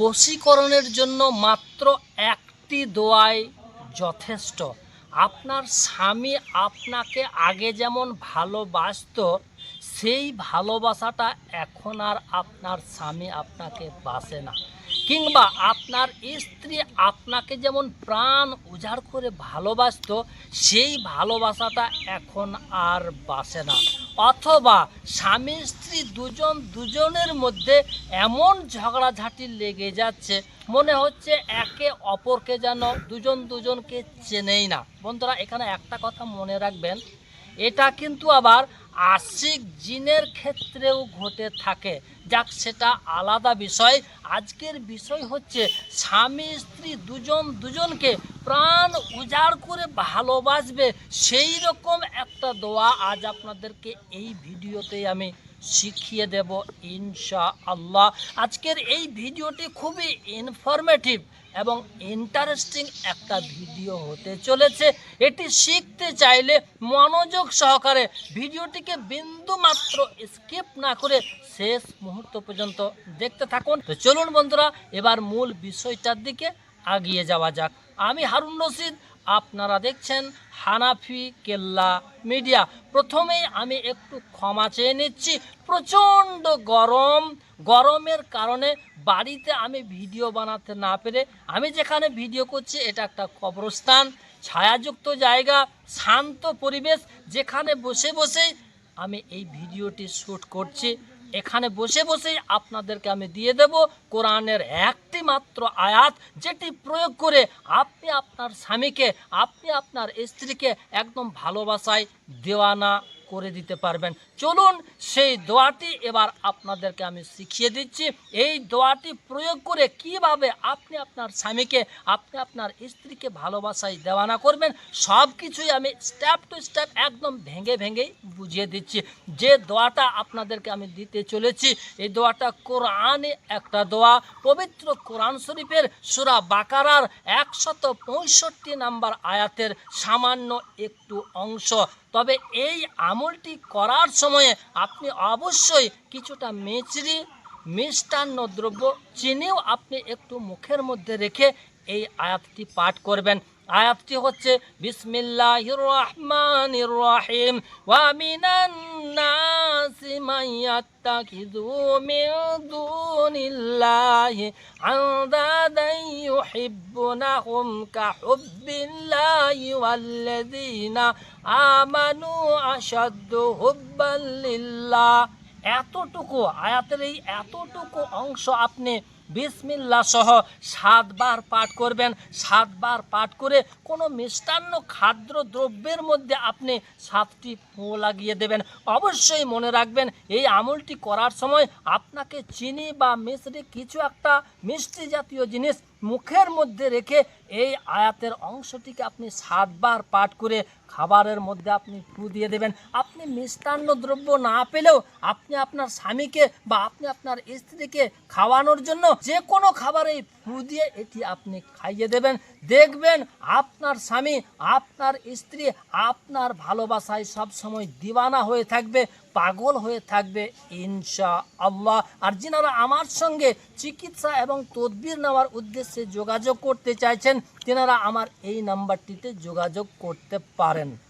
বশীকরণের জন্য মাত্র একটি দোয়াই যথেষ্ট। আপনার স্বামী আপনাকে আগে যেমন ভালোবাসত, সেই ভালোবাসাটা এখন আর আপনার স্বামী আপনাকে বাসে না। কিংবা আপনার স্ত্রী আপনাকে যেমন প্রাণ উজাড় করে ভালোবাসতো, সেই ভালোবাসাটা এখন আর বাসে না। অথবা স্বামী, স্ত্রী দুজন দুজনের মধ্যে এমন ঝগড়াঝাটি লেগে যাচ্ছে, মনে হচ্ছে একে অপরকে যেন দুজন দুজনকে চেনেই না। বন্ধুরা, এখানে একটা কথা মনে রাখবেন, এটা কিন্তু আবার আশিক জিনের ক্ষেত্রেও ঘটে থাকে। যাক, সেটা আলাদা বিষয়। আজকের বিষয় হচ্ছে, স্বামী, স্ত্রী দুজন দুজনকে প্রাণ উজাড় করে ভালোবাসবে সেই রকম একটা দোয়া আজ আপনাদেরকে এই ভিডিওতে আমি শিখিয়ে দেব ইনশা আল্লাহ আজকের এই ভিডিওটি খুবই ইনফরমেটিভ এবং ইন্টারেস্টিং একটা ভিডিও হতে চলেছে। এটি শিখতে চাইলে মনোযোগ সহকারে ভিডিওটিকে বিন্দু মাত্র স্কিপ না করে শেষ মুহূর্ত পর্যন্ত দেখতে থাকুন। তো চলুন বন্ধুরা, এবার মূল বিষয়টার দিকে আগিয়ে যাওয়া যাক। আমি হারুন রশিদ আপনারা দেখছেন হানাফি কেল্লা মিডিয়া। প্রথমেই আমি একটু ক্ষমা চেয়ে নিচ্ছি, প্রচণ্ড গরম। গরমের কারণে বাড়িতে আমি ভিডিও বানাতে না পেরে আমি যেখানে ভিডিও করছি, এটা একটা কবরস্থান, ছায়াযুক্ত জায়গা, শান্ত পরিবেশ। যেখানে বসে বসেই আমি এই ভিডিওটি শ্যুট করছি। এখানে বসে বসেই আপনাদেরকে আমি দিয়ে দেব কোরআনের একটি মাত্র আয়াত যেটি প্রয়োগ করে আপনি আপনার স্বামীকে, আপনি আপনার স্ত্রীকে একদম ভালোবাসায় দেওয়ানা করে দিতে পারবেন। চলুন সেই দোয়াটি এবার আপনাদেরকে আমি শিখিয়ে দিচ্ছি। এই দোয়াটি প্রয়োগ করে কীভাবে আপনি আপনার স্বামীকে, আপনি আপনার স্ত্রীকে ভালোবাসায় দেওয়ানা করবেন সব কিছুই আমি স্টেপ টু স্টেপ একদম ভেঙে ভেঙেই বুঝিয়ে দিচ্ছি। যে দোয়াটা আপনাদেরকে আমি দিতে চলেছি, এই দোয়াটা কোরআনে একটা দোয়া। পবিত্র কোরআন শরীফের সুরা বাকারার একশত পঁয়ষট্টি নাম্বার আয়াতের সামান্য একটু অংশ। তবে এই আমলটি করার সময়ে আপনি অবশ্যই কিছুটা মেচড়ি মিষ্টান্ন দ্রব্য চিনিও আপনি একটু মুখের মধ্যে রেখে এই আয়াতটি পাঠ করবেন। আয়াতটি হচ্ছে বিসমিল্লাহ রহমান রহিম, ওয়া মিনান নাসি من دون الله দুনিল্লাহি يحبونهم كحب الله والذين আমানু أشد حبا لله এতটুকু আয়াতের এই এতটুকু অংশ আপনি বিসমিল্লা সহ সাতবার পাঠ করবেন। সাতবার পাঠ করে কোনো মিষ্টান্ন খাদ্য দ্রব্যের মধ্যে আপনি সাতটি ফু লাগিয়ে দেবেন। অবশ্যই মনে রাখবেন, এই আমলটি করার সময় আপনাকে চিনি বা মিশ্রি কিছু একটা মিষ্টি জাতীয় জিনিস মুখের মধ্যে রেখে এই আয়াতের অংশটিকে আপনি সাতবার পাঠ করে খাবারের মধ্যে আপনি ফু দিয়ে দেবেন। আপনি মিষ্টান্ন দ্রব্য না পেলেও আপনি আপনার স্বামীকে বা আপনি আপনার স্ত্রীকে খাওয়ানোর জন্য যে কোনো খাবারে ফু দিয়ে এটি আপনি খাইয়ে দেবেন। দেখবেন আপনার স্বামী, আপনার স্ত্রী, আপনার ভালোবাসায় সব সময় দিওয়ানা হয়ে থাকবে, পাগল হয়ে থাকবে ইনশা আল্লাহ আর যিনারা আমার সঙ্গে চিকিৎসা এবং তদবির নেওয়ার উদ্দেশ্যে যোগাযোগ করতে চাইছেন, তেনারা আমার এই নাম্বারটিতে যোগাযোগ করতে পারেন।